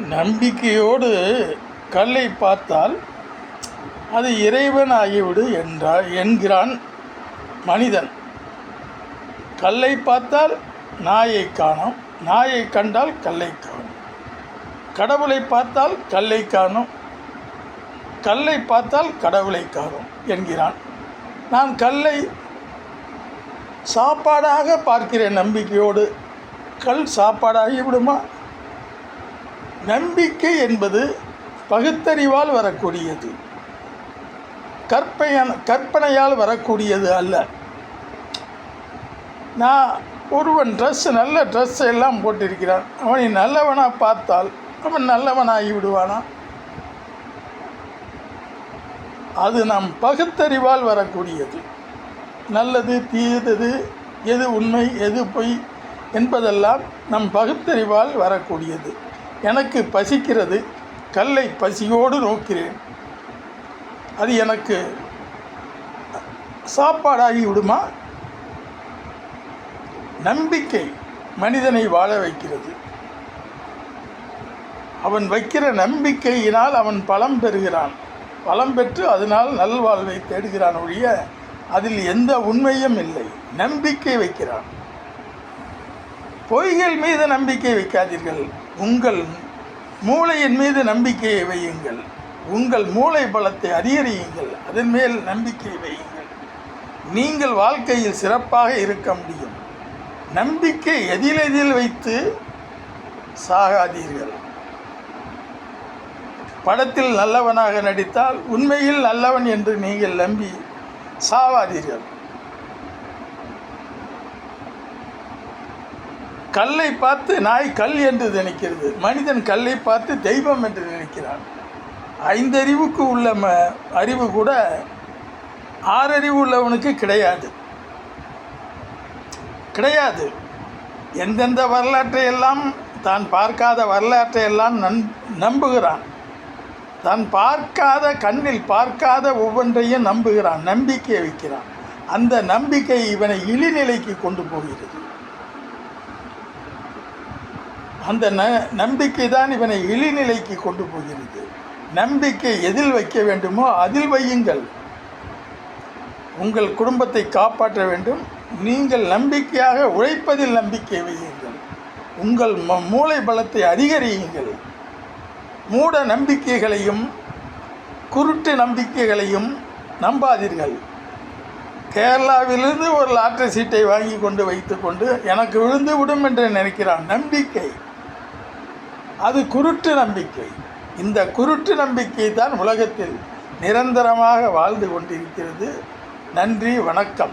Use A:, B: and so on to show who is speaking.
A: நம்பிக்கையோடு கல்லை பார்த்தால் அது இறைவன் ஆகிவிடு என்றார் என்கிறான் மனிதன். கல்லை பார்த்தால் நாயை காணும் நாயை கண்டால் கல்லை காணும். கடவுளை பார்த்தால் கல்லை காணும் கல்லை பார்த்தால் கடவுளை காணும் என்கிறான். நான் கல்லை சாப்பாடாக பார்க்கிறேன் நம்பிக்கையோடு. கல் சாப்பாடாகி விடுமா நம்பிக்கை என்பது பகுத்தறிவால் வரக்கூடியது. கற்பையன் கற்பனையால் வரக்கூடியது அல்ல. நான் ஒருவன் ட்ரெஸ் நல்ல ட்ரெஸ் எல்லாம் போட்டிருக்கிறான். அவனை நல்லவனாக பார்த்தால் அவன் நல்லவனாகி விடுவானா? அது நம் பகுத்தறிவால் வரக்கூடியது. நல்லது தீயது எது உண்மை எது பொய் என்பதெல்லாம் நம் பகுத்தறிவால் வரக்கூடியது. எனக்கு பசிக்கிறது கல்லை பசியோடு நோக்கிறேன். அது எனக்கு சாப்பாடாகி விடுமா? நம்பிக்கை மனிதனை வாழ வைக்கிறது. அவன் வைக்கிற நம்பிக்கையினால் அவன் பலம் பெறுகிறான். பலம் பெற்று அதனால் நல்வாழ்வை தேடுகிறான் ஒழிய அதில் எந்த உண்மையும் இல்லை. நம்பிக்கை வைக்கிறான். பொய்கள் மீது நம்பிக்கை வைக்காதீர்கள். உங்கள் மூளையின் மீது நம்பிக்கையை வையுங்கள். உங்கள் மூளை பலத்தை அதிகரியுங்கள். அதன் மேல் நம்பிக்கை வையுங்கள். நீங்கள் வாழ்க்கையில் சிறப்பாக இருக்க முடியும். நம்பிக்கை எதிலெதில் வைத்து சாகாதீர்கள். படத்தில் நல்லவனாக நடித்தால் உண்மையில் நல்லவன் என்று நீங்கள் நம்பி சாவாதீர்கள். கல்லை பார்த்து நாய் கல் என்று நினைக்கிறது. மனிதன் கல்லை பார்த்து தெய்வம் என்று நினைக்கிறான். ஐந்தறிவுக்கு உள்ள ம அறிவு கூட ஆறறிவு உள்ளவனுக்கு கிடையாது. கிடையாது. எந்தெந்த வரலாற்றையெல்லாம் தான் பார்க்காத வரலாற்றையெல்லாம் நன் நம்புகிறான். தான் பார்க்காத கண்ணில் பார்க்காத ஒவ்வொன்றையும் நம்புகிறான் நம்பிக்கை வைக்கிறான். அந்த நம்பிக்கை இவனை இழிநிலைக்கு கொண்டு போகிறது. அந்த ந நம்பிக்கை தான் இவனை இழிநிலைக்கு கொண்டு போகிறது. நம்பிக்கை எதில் வைக்க வேண்டுமோ அதில் வையுங்கள். உங்கள் குடும்பத்தை காப்பாற்ற வேண்டும். நீங்கள் நம்பிக்கையாக உழைப்பதில் நம்பிக்கை வையுங்கள். உங்கள் ம மூளை பலத்தை அதிகரியுங்கள். மூட நம்பிக்கைகளையும் குருட்டு நம்பிக்கைகளையும் நம்பாதீர்கள். கேரளாவிலிருந்து ஒரு லாட்டரி சீட்டை வாங்கி கொண்டு வைத்துக்கொண்டு எனக்கு விழுந்து விடும் என்று நினைக்கிறான் நம்பிக்கை. அது குருட்டு நம்பிக்கை. இந்த குருட்டு நம்பிக்கை தான் உலகத்தில் நிரந்தரமாக வாழ்ந்து கொண்டிருக்கிறது. நன்றி வணக்கம்.